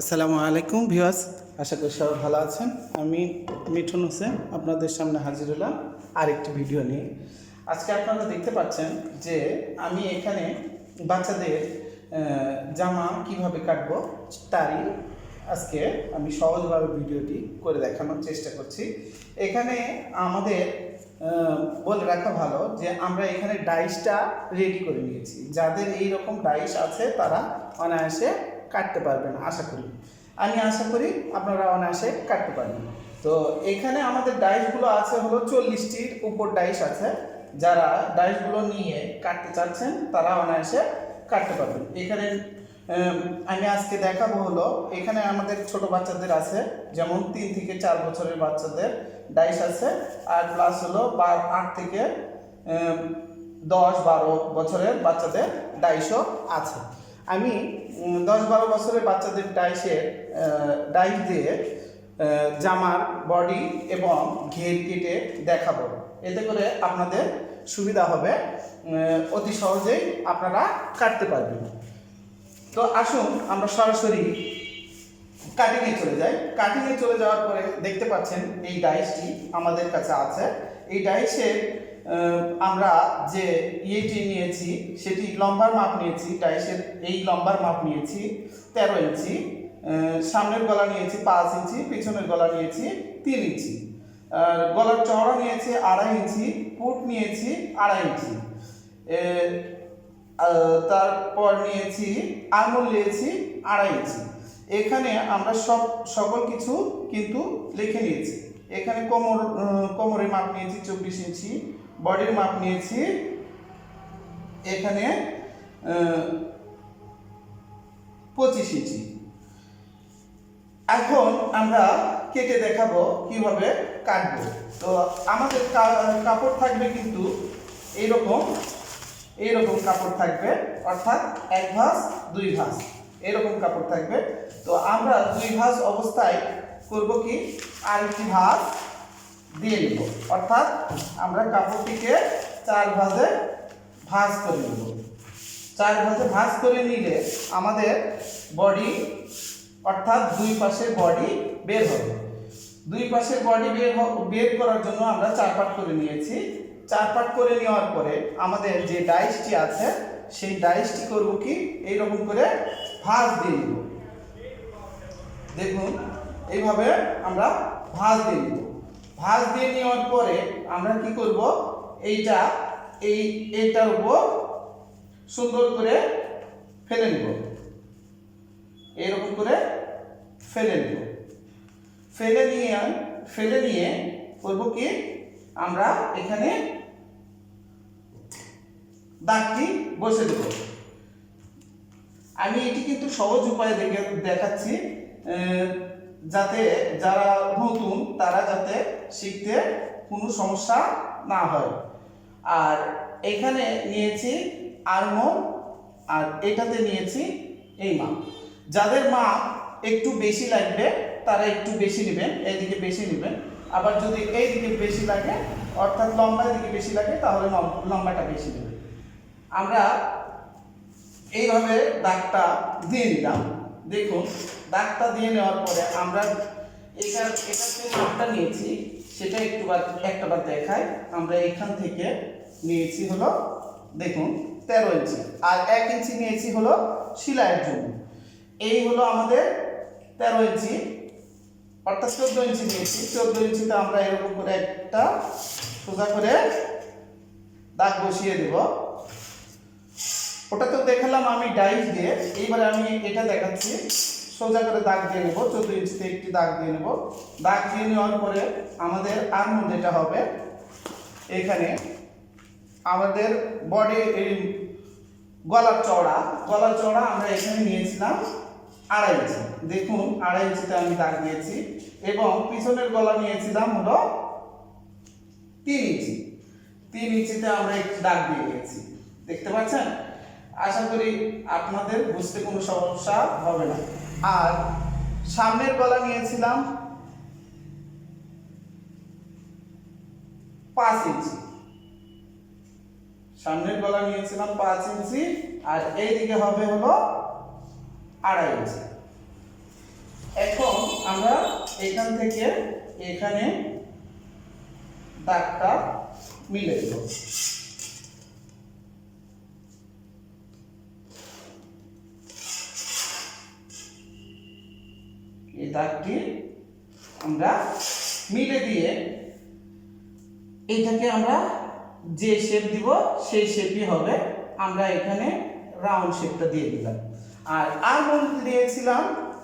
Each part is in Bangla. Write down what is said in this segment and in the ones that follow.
আসসালামু আলাইকুম ভিউয়ার্স, আশা করি সবাই ভালো আছেন। আমি মিঠুন হোসেন, আপনাদের সামনে হাজির হলাম আরেকটি ভিডিও নিয়ে। আজকে আপনারা দেখতে পাচ্ছেন যে আমি এখানে বাচ্চাদের জামা কীভাবে কাটবো তারই আজকে আমি সহজভাবে ভিডিওটি করে দেখানোর চেষ্টা করছি। এখানে আমাদের বলে রাখা ভালো যে আমরা এখানে ডাইসটা রেডি করে নিয়েছি। যাদের এই রকম ডাইস আছে, তারা অনায়াসে কাটতে পারবেন, আশা করি। আমি আশা করি আপনারা অনায়াসে কাটতে পারবেন। তো এখানে আমাদের ডাইসগুলো আছে হলো চল্লিশটির উপর ডাইস আছে। যারা ডাইসগুলো নিয়ে কাটতে চাচ্ছেন, তারা অনায়াসে কাটতে পারবেন। এখানে আমি আজকে দেখাবো হলো, এখানে আমাদের ছোট বাচ্চাদের আছে, যেমন তিন থেকে চার বছরের বাচ্চাদের ডাইস আছে, আর প্লাস হলো বা আট থেকে দশ, বারো বছরের বাচ্চাদের ডাইসও আছে। আমি দশ বারো বছরের বাচ্চাদের ডাইসের ডাইস দিয়ে জামার বডি এবং ঘের কেটে দেখাবো। এতে করে আপনাদের সুবিধা হবে অতি সহজেই আপনারা কাটতে পারবেন। তো আসুন আমরা সরাসরি কাটিংয়ে চলে যাই। কাটিংয়ে চলে যাওয়ার পরে দেখতে পাচ্ছেন এই ডাইসটি আমাদের কাছে আছে। এই ডাইসে আমরা যে ইয়েটি নিয়েছি, সেটি লম্বার মাপ নিয়েছি টাইসের এই লম্বার মাপ নিয়েছি, তেরো ইঞ্চি। সামনের গলা নিয়েছি পাঁচ ইঞ্চি, পিছনের গলা নিয়েছি তিন ইঞ্চি। গলার চওড়া নিয়েছি আড়াই ইঞ্চি, পুট নিয়েছি আড়াই ইঞ্চি। তারপর নিয়েছি, আঙুল নিয়েছি আড়াই ইঞ্চি। এখানে আমরা সব, সকল কিছু কিন্তু লিখে নিয়েছি। এখানে কোমর কোমরের মাপ নিয়েছি চব্বিশ ইঞ্চি। বডির মাপ নিয়েছি। এখানে পঁচিশ ইঞ্চি। এখন আমরা কেটে দেখাবো কীভাবে কাটবো। তো আমাদের কাপড় থাকবে কিন্তু এইরকম এইরকম কাপড় থাকবে, অর্থাৎ এক ভাঁজ, দুই ভাঁজ, এরকম কাপড় থাকবে। তো আমরা দুই ভাঁজ অবস্থায় করব কি? আরেকটি ভাঁজ দিয়ে নেব অর্থাৎ আমরা কাপড়টিকে চার ভাঁজে ভাঁজ করে নেব। চার ভাঁজে ভাঁজ করে নিলে আমাদের বডি অর্থাৎ দুই পাশের বডি বের হবে। দুই পাশের বডি বের বের করার জন্য আমরা চার পাট করে নিয়েছি। চার পাট করে নেওয়ার পরে আমাদের যে ডাইসটি আছে, সেই ডাইসটি করব কি? এইরকম করে ভাঁজ দিয়ে নেব দেখুন, এইভাবে আমরা ভাঁজ দিয়ে নেব ভাঁজ দিয়ে নেওয়ার পরে আমরা কি করব? এইটা, এই, এইটার উপর সুন্দর করে ফেলে নেব। এরকম করে ফেলে নেব। ফেলে নিয়ে ফেলে নিয়ে করব কি? আমরা এখানে দাগটি বসে দেব। আমি এটি কিন্তু সহজ উপায়ে দেখে দেখাচ্ছি। যাতে যারা নতুন, তারা যাতে শিখতে কোনো সমস্যা না হয়। আর এখানে নিয়েছি আলমন্ড আর এটাতে নিয়েছি এই মাপ। যাদের মাপ একটু বেশি লাগবে, তারা একটু বেশি নেবেন, এইদিকে বেশি নেবেন। আবার যদি এইদিকে বেশি লাগে, অর্থাৎ লম্বার দিকে বেশি লাগে, তাহলে লম- লম্বাটা বেশি নেবেন। আমরা এইভাবে দাগটা দিয়ে নিলাম। দেখুন, দাগটা দিয়ে নেওয়ার পরে আমরা এটা এটা যে মাপটা নিয়েছি, সেটা একটু বার একটা বার আমরা এখান থেকে নিয়েছি হলো, দেখুন, তেরো ইঞ্চি। আর এক ইঞ্চি নিয়েছি হলো সেলাইয়ের জন্য। এই হলো আমাদের তেরো ইঞ্চি, অর্থাৎ চোদ্দ ইঞ্চি নিয়েছি। চোদ্দ ইঞ্চিতে আমরা এরকম করে একটা সোজা করে দাগ বসিয়ে দেবো। ওটা তো দেখালাম আমি ডাইস দিয়ে। এইবারে আমি এটা দেখাচ্ছি। সোজা করে দাগ দিয়ে নেব, চোদ্দ ইঞ্চিতে একটি দাগ দিয়ে নেব। দাগ দিয়ে নেওয়ার পরে আমাদের আর্ম যেটা হবে এখানে আমাদের বডি এই গলার চওড়া। গলার চওড়া আমরা এখানে নিয়েছিলাম আড়াই ইঞ্চি। দেখুন, আড়াই ইঞ্চিতে আমি দাগ দিয়েছি এবং পিছনের গলা নিয়েছিলাম হলো তিন ইঞ্চি। তিন ইঞ্চিতে আমরা একটি দাগ দিয়ে দিয়েছি দেখতে পাচ্ছেন? আশা করি আপনাদের বুঝতে কোনো সমস্যা হবে না। আর সামনের গলা নিয়েছিলাম পাঁচ ইঞ্চি। সামনের গলা নিয়েছিলাম পাঁচ ইঞ্চি, আর এইদিকে হবে হলো আড়াই ইঞ্চি। এখন আমরা এখান থেকে এখানে দাগটা মিলে দেব। আমরা মিলে দিয়ে এটাকে আমরা যে শেপ দিব, সেই শেপই হবে আমরা এখানে রাউন্ড শেপটা দিয়ে দিলাম। আর আলমন্ড দিয়েছিলাম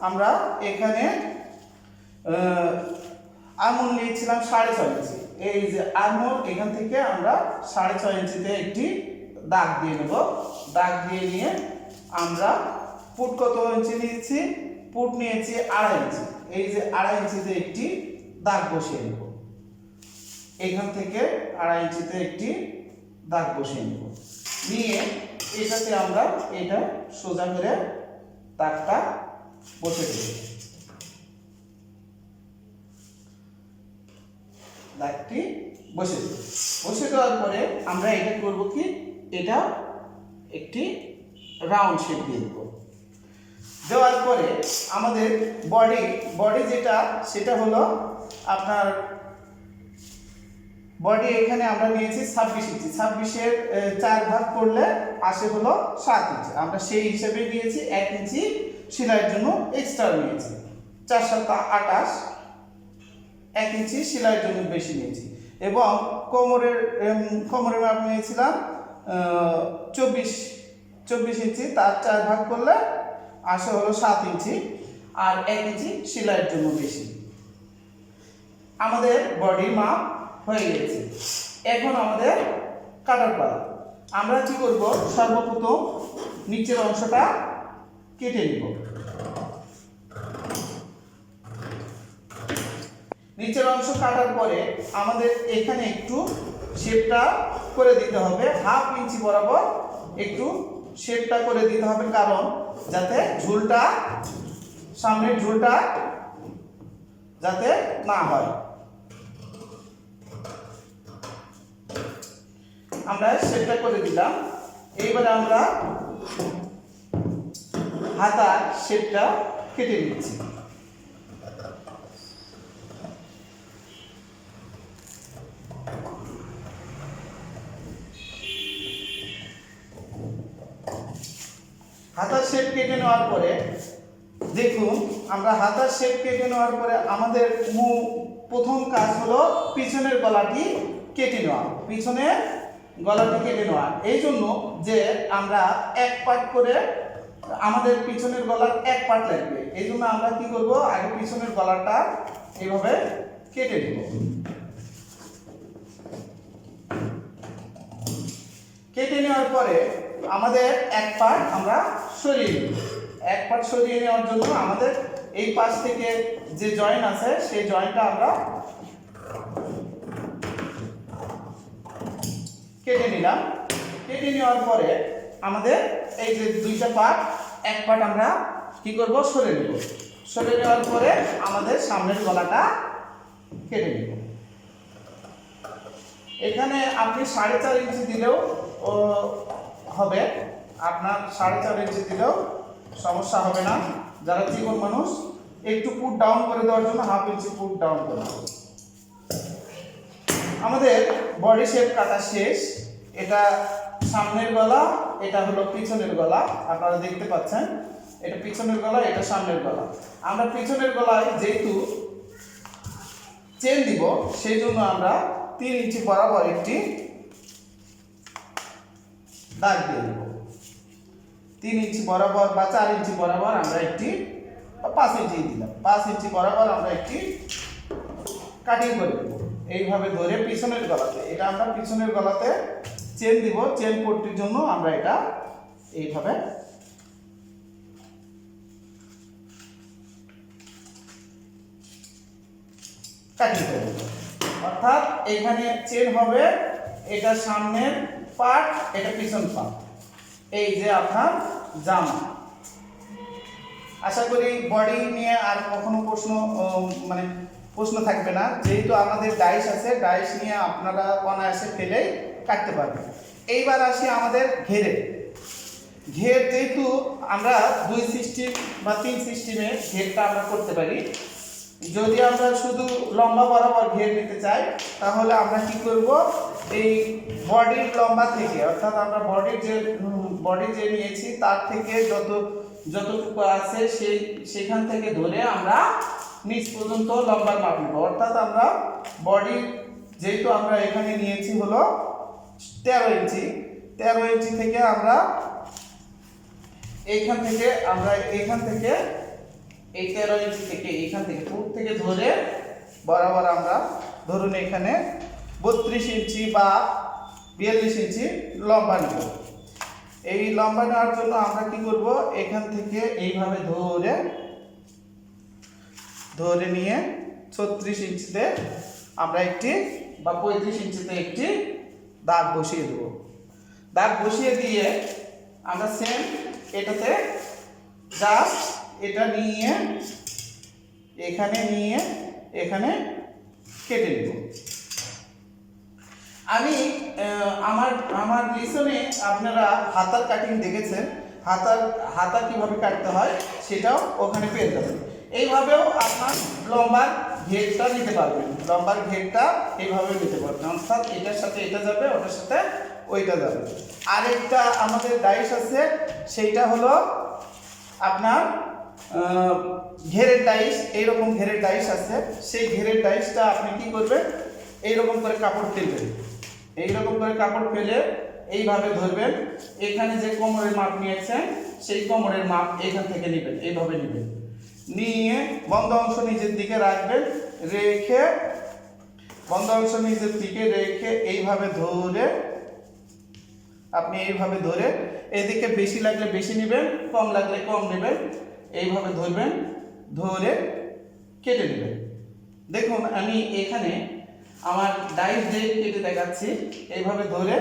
আমরা এখানে আলমন্ড নিয়েছিলাম সাড়ে ছয় ইঞ্চি। এই যে আলমন্ড এখান থেকে আমরা সাড়ে ছয় ইঞ্চিতে একটি দাগ দিয়ে নেব। দাগ দিয়ে নিয়ে আমরা পুট কত ইঞ্চি নিয়েছি? পুট নিয়েছি আড়াই ইঞ্চি। এই যে আড়াই ইঞ্চিতে একটি দাগ বসিয়ে নেব। এখান থেকে আড়াই ইঞ্চিতে একটি দাগ বসিয়ে নেব। নিয়ে এটাতে আমরা এটা সোজা করে দাগটা বসে দেব। দাগটি বসে দেব। বসে দেওয়ার পরে আমরা এটা করব কি? এটা একটি রাউন্ড শেপ দিয়ে দেব। দেওয়ার পরে আমাদের বডি বডি যেটা, সেটা হলো আপনার বডি এখানে আমরা নিয়েছি ছাব্বিশ ইঞ্চি। ছাব্বিশের চার ভাগ করলে আসে হলো সাত ইঞ্চি। আমরা সেই হিসেবে নিয়েছি এক ইঞ্চি, সেলাইয়ের জন্য এক্সট্রা নিয়েছি। চার সাত আটাশ, এক ইঞ্চি সেলাইয়ের জন্য বেশি নিয়েছি। এবং কোমরের কোমরের মাপ নিয়েছিলাম চব্বিশ চব্বিশ ইঞ্চি, তার চার ভাগ করলে আসে হলো সাত ইঞ্চি আর এক ইঞ্চি সেলাইয়ের জন্য বেশি। আমাদের বডির মাপ হয়ে গেছে। এখন আমাদের কাটার পালা। আমরা কি করব? সর্বপ্রথম নিচের অংশটা কেটে নিব। নিচের অংশ কাটার পরে আমাদের এখানে একটু শেপটা করে দিতে হবে। হাফ ইঞ্চি বরাবর একটু শেপটা করে দিতে হবে, কারণ যাতে ঝুলটা, সামনের ঝুলটা যাতে না হয়। আমরা শেপটা করে দিলাম। এইবারে আমরা হাতার শেপটা কেটে নিচ্ছি। হাতার শেপ কেটে নেওয়ার পরে দেখুন, আমরা হাতার শেপ কেটে নেওয়ার পরে আমাদের মু প্রথম কাজ হলো পিছনের গলাটি কেটে নেওয়া, পিছনের গলাটি কেটে নেওয়া। এই জন্য যে আমরা এক পার্ট করে আমাদের পিছনের গলার এক পার্ট লাগবে। এই জন্য আমরা কি করব? আগে পিছনের গলাটা এইভাবে কেটে নেব। কেটে নেওয়ার পরে আমাদের এক পার্ট আমরা সরিয়ে নেব। এক পার্ট সরিয়ে নেওয়ার জন্য আমাদের এই পাশ থেকে যে জয়েন্ট আছে, সেই জয়েন্টটা আমরা কেটে নিলাম। কেটে নেওয়ার পরে আমাদের এই যে দুইটা পার্ট, এক পার্ট আমরা কি করব? সরে নেব। সরে নেওয়ার পরে আমাদের সামনের গলাটা কেটে নেব। এখানে আপনি সাড়ে চার ইঞ্চি দিলেও হবে, আপনার সাড়ে চার ইঞ্চি দিলেও সমস্যা হবে না। যারা জীবন মানুষ, একটু পুট ডাউন করে দেওয়ার জন্য হাফ ইঞ্চি পুট ডাউন করে আমাদের বডি শেপ কাটা শেষ। এটা সামনের গলা, এটা হলো পিছনের গলা। আপনারা দেখতে পাচ্ছেন, এটা পিছনের গলা, এটা সামনের গলা। আমরা পিছনের গলায় যেহেতু চেন দিব, সেই জন্য আমরা তিন ইঞ্চি বরাবর একটি দাগ দিয়ে দেব তিন ইঞ্চি বরাবর বা চার ইঞ্চি বরাবর আমরা একটি পাঁচ ইঞ্চি দিলাম। পাঁচ ইঞ্চি বরাবর আমরা একটি কাটিং করে দেবো। এইভাবে ধরে পিছনের গলাতে, এটা আমরা পিছনের গলাতে চেন দিব চেন পট্টির জন্য আমরা এটা এইভাবে কাটিং করে দেবো। অর্থাৎ এখানে চেন হবে, এটা সামনের পার্ট এটা পিছন পার্ট এই যে আপনার জামা। আশা করি বডি নিয়ে আর কখনো প্রশ্ন মানে প্রশ্ন থাকবে না। যেহেতু আমাদের ডাইস আছে, ডাইস নিয়ে আপনারা অনায়াসে ফেলেই কাটতে পারবেন। এইবার আসি আমাদের ঘেরে। ঘের যেহেতু আমরা দুই সিস্টেম বা তিন সিস্টেমে ঘেরটা আমরা করতে পারি, যদি আমরা শুধু লম্বা বরাবর ঘের নিতে চাই, তাহলে আমরা কি করব? এই বডির লম্বা থেকে, অর্থাৎ আমরা বডির যে বডি যে নিয়েছি, তার থেকে যত, যতটুকু আছে সেই, সেখান থেকে ধরে আমরা নিচ পর্যন্ত লম্বার মাপ নেব। অর্থাৎ আমরা বডি যেহেতু আমরা এখানে নিয়েছি হলো তেরো ইঞ্চি। তেরো ইঞ্চি থেকে আমরা এইখান থেকে, আমরা এইখান থেকে, এই তেরো ইঞ্চি থেকে এইখান থেকে টুট থেকে ধরে বরাবর আমরা ধরুন এখানে বত্রিশ ইঞ্চি বা বিয়াল্লিশ ইঞ্চি লম্বা নেব। এই লম্বা নেওয়ার জন্য আমরা কি করব? এখান থেকে এইভাবে ধরে ধরে নিয়ে ছত্রিশ ইঞ্চিতে আমরা একটি বা পঁয়ত্রিশ ইঞ্চিতে একটি দাগ বসিয়ে দেবো। দাগ বসিয়ে দিয়ে আমরা সেম এটাতে জাস্ট এটা নিয়ে, এখানে নিয়ে, এখানে কেটে নেব। আমি আমার আমার লিসনে আপনারা হাতার কাটিং দেখেছেন। হাতার, হাতা কীভাবে কাটতে হয় সেটাও ওখানে পেয়ে যাবেন। এইভাবেও আপনার লম্বার ঘেরটা নিতে পারবেন। লম্বার ঘেরটা এইভাবে নিতে পারবেন। অর্থাৎ এটার সাথে এটা যাবে, ওটার সাথে ওইটা যাবে। আরেকটা আমাদের ডাইস আছে, সেইটা হলো আপনার ঘেরের ডাইস এইরকম ঘেরের ডাইস আছে। সেই ঘেরের ডাইসটা আপনি কি করবেন? এইরকম করে কাপড় ফেলবেন এইরকম করে কাপড় ফেলে এইভাবে ধরবেন। এখানে যে কোমরের মাপ নিয়েছেন, সেই কোমরের মাপ এখান থেকে নেবেন, এইভাবে নেবেন। নিয়ে বন্ধ অংশ নিজের দিকে রাখবেন, রেখে বন্ধ অংশ নিজের দিকে রেখে এইভাবে ধরে, আপনি এইভাবে ধরে, এদিকে বেশি লাগলে বেশি নেবেন, কম লাগলে কম নেবেন, এইভাবে ধরবেন, ধরে কেটে নেবেন। দেখুন, আমি এখানে আমার ডাইভ দিয়ে কেটে দেখাচ্ছি, এইভাবে ধরে।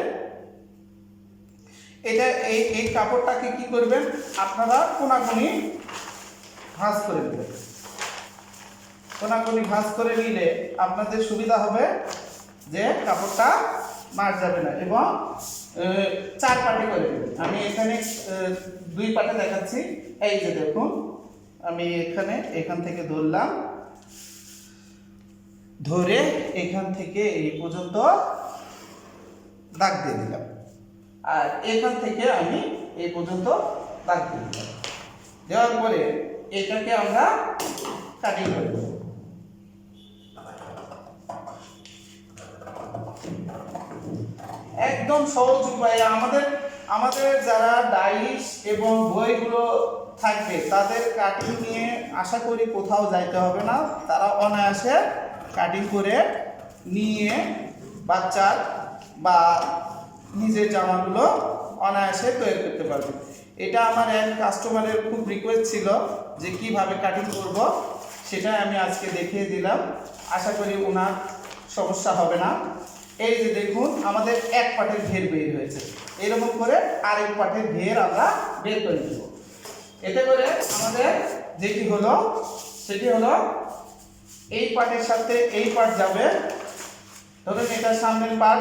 এটা এই এই কাপড়টাকে কি করবেন? আপনারা কোনাকুনি ভাঁজ করে নেবেন। কোনাকুনি ভাঁজ করে নিলে আপনাদের সুবিধা হবে যে কাপড়টা মার যাবে না এবং চার পাটে করে দেবেন। আমি এখানে দুই পাটে দেখাচ্ছি। এই যে দেখুন, আমি এখানে এখান থেকে ধরলাম। ধরে এখান থেকে এই পর্যন্ত দাগ দিয়ে দিলাম। আর এখান থেকে আমি এই পর্যন্ত দাগ দিয়ে দিলাম। দেওয়ার পরে এটাকে আমরা কাটিং করে একদম সহজ উপায়ে। আমাদের আমাদের যারা ডাইস এবং বইগুলো থাকবে, তাদের কাটিং নিয়ে আশা করি কোথাও যাইতে হবে না। তারা অনায়াসে কাটিং করে নিয়ে বাচ্চার বা নিজের জামাগুলো অনায়াসে তৈরি করতে পারবে। এটা আমার এক কাস্টমারের খুব রিকোয়েস্ট ছিল যে কীভাবে কাটিং করব, সেটা আমি আজকে দেখিয়ে দিলাম। আশা করি ওনার সমস্যা হবে না। এই যে দেখুন, আমাদের এক পাটের ঘের বের হয়েছে। এরকম করে আরেক পাটের ঘের আমরা বের করে দেব এতে করে আমাদের যেটি হলো, সেটি হলো এই পার্টের সাথে এই পার্ট যাবে। ধরুন এটা সামনের পাট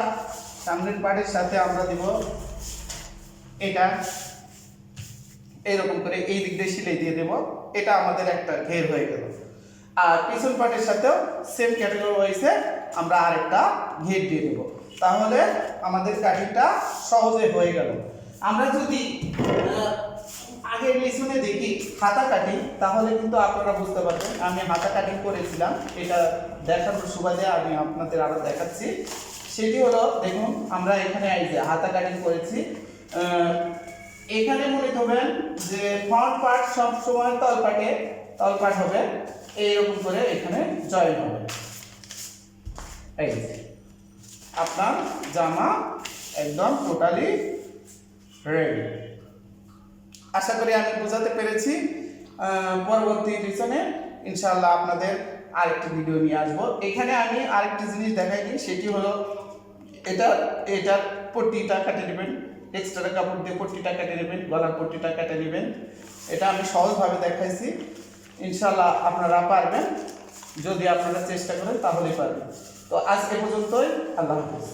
সামনের পাটের সাথে আমরা দিব এটা। এইরকম করে এই দিক দিয়ে সিলাই দিয়ে দেব। এটা আমাদের একটা ঘের হয়ে গেল। আর পিছন পার্টের সাথেও সেম ক্যাটাগরি ওয়াইজে আমরা আরেকটা ঘের দিয়ে দেব। তাহলে আমাদের কাটিংটা সহজে হয়ে গেল। আমরা যদি আগের লিসনে দেখি হাতা কাটিং, তাহলে কিন্তু আপনারা বুঝতে পারবেন। আমি হাতা কাটিং করেছিলাম, এটা দেখানোর সুবাদে আমি আপনাদের আরও দেখাচ্ছি। সেটি হলো, দেখুন, আমরা এখানে এই যে হাতা কাটিং করেছি। এখানে মনে করবেন যে ফ্রন্ট পার্ট সব সময় তল পাটে তল পাট হবে। এইরকম করে এখানে জয়েন হবে। এই আপনার জামা একদম টোটালি রেডি আশা করি আমি বোঝাতে পেরেছি। পরবর্তী পিছনে ইনশাল্লাহ আপনাদের আরেকটি ভিডিও নিয়ে আসব। এখানে আমি আরেকটি জিনিস দেখাইনি, সেটি হলো এটা এটার পট্টিটা কেটে নেবেন। এক্সট্রা কাপড় দিয়ে পট্টিটা কেটে নেবেন, গলার পট্টিটা কেটে নেবেন। এটা আমি সহজভাবে দেখাইছি। ইনশাল্লাহ আপনারা পারবেন। যদি আপনারা চেষ্টা করেন তাহলেই পারবেন। তো আজকে পর্যন্তই, আল্লাহ হাফিজ।